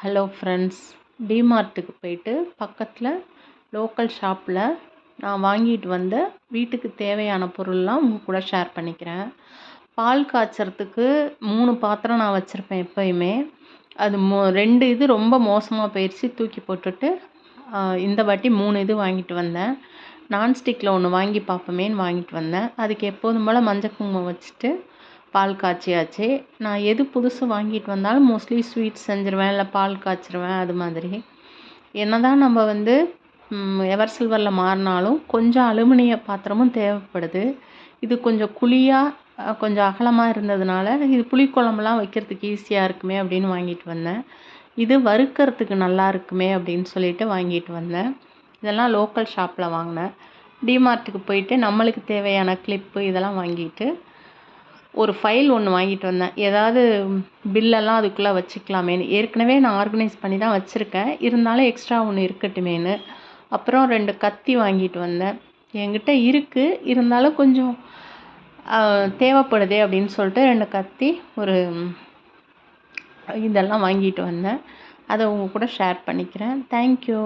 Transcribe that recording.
Hello friends டிமார்ட்டுக்கு போயிட்டு பக்கத்தில் local ஷாப்பில் நான் வாங்கிட்டு வந்த வீட்டுக்கு தேவையான பொருள்லாம் உங்கள் கூட ஷேர் பண்ணிக்கிறேன். பால் காய்ச்சறதுக்கு மூணு பாத்திரம் நான் வச்சுருப்பேன் எப்போயுமே. அது மோ ரெண்டு இது ரொம்ப மோசமாக போயிடுச்சு தூக்கி போட்டுட்டு இந்த வாட்டி மூணு இது வாங்கிட்டு வந்தேன். நான்ஸ்டிக்கில் ஒன்று வாங்கி பார்ப்போமேன்னு வாங்கிட்டு வந்தேன். அதுக்கு எப்போதும் போல் மஞ்சள் குங்குமம் வச்சுட்டு பால் காய்ச்சியாச்சு. நான் எது புதுசு வாங்கிட்டு வந்தாலும் மோஸ்ட்லி ஸ்வீட் செஞ்சுருவேன் இல்லை பால் காய்ச்சிருவேன் அது மாதிரி. என்ன தான் நம்ம வந்து எவர் சில்வரில் மாறினாலும் கொஞ்சம் அலுமினிய பாத்திரமும் தேவைப்படுது. இது கொஞ்சம் குழியாக கொஞ்சம் அகலமாக இருந்ததுனால இது புளிக்குழம்புலாம் வைக்கிறதுக்கு ஈஸியாக இருக்குமே அப்படின்னு வாங்கிட்டு வந்தேன். இது வறுக்கிறதுக்கு நல்லா இருக்குமே அப்படின்னு சொல்லிட்டு வாங்கிட்டு வந்தேன். இதெல்லாம் லோக்கல் ஷாப்பில் வாங்கினேன். டிமார்ட்டுக்கு போயிட்டு நம்மளுக்கு தேவையான கிளிப்பு இதெல்லாம் வாங்கிட்டு ஒரு ஃபைல் ஒன்று வாங்கிட்டு வந்தேன். ஏதாவது பில்லெல்லாம் அதுக்குள்ளே வச்சுக்கலாமேன்னு. ஏற்கனவே நான் ஆர்கனைஸ் பண்ணி தான் வச்சுருக்கேன். இருந்தாலும் எக்ஸ்ட்ரா ஒன்று இருக்கட்டுமேன்னு. அப்புறம் ரெண்டு கத்தி வாங்கிட்டு வந்தேன். என்கிட்ட இருக்குது இருந்தாலும் கொஞ்சம் தேவைப்படுதே அப்படின்னு சொல்லிட்டு ரெண்டு கத்தி ஒரு இதெல்லாம் வாங்கிட்டு வந்தேன். அதை உங்கள் கூட ஷேர் பண்ணிக்கிறேன். தேங்க்யூ